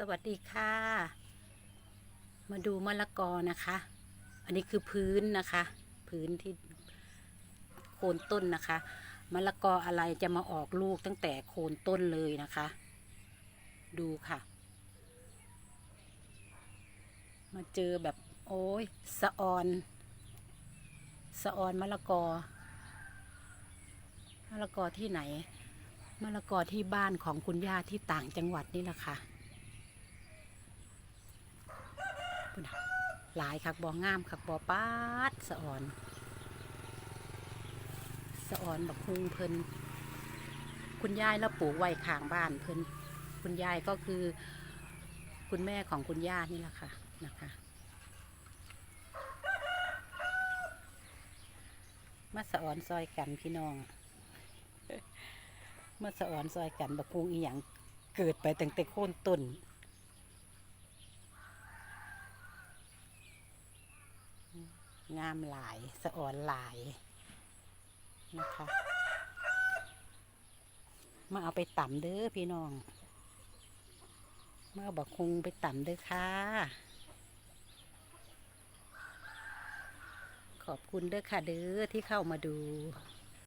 สวัสดีค่ะ มาดูมะละกอนะคะ อันนี้คือพื้นนะคะ พื้นที่โคนต้นนะคะมะละกออะไรจะมาออกลูกตั้งแต่โคนต้นเลยนะคะ ดูค่ะ มาเจอแบบโอ้ยสะออนสะออนมะละกอมะละกอที่ไหนมะละกอที่บ้านของคุณย่าที่ต่างจังหวัดนี่แหละค่ะ พุ่นหลายคักบองามคักบอปาดสะอ่อน สะอ่อนบักฮุงเพิ่นคุณยายแล้วปลูกไว้ข้างบ้านเพิ่นคุณยายก็คือ คุณแม่ของคุณย่านี่แหละค่ะนะคะมาสะอ่อนซอยกันพี่น้องมาสะอ่อนซอยกันบักฮุงอีหยังเกิดไปตั้งแต่โค่นต้น งามหลายสะอ่อนหลายนะคะ มาเอาไปต่ำเด้อพี่น้อง มาเอาบักคุงไปต่ำเด้อค่ะ ขอบคุณเด้อค่ะเด้อที่เข้ามาดู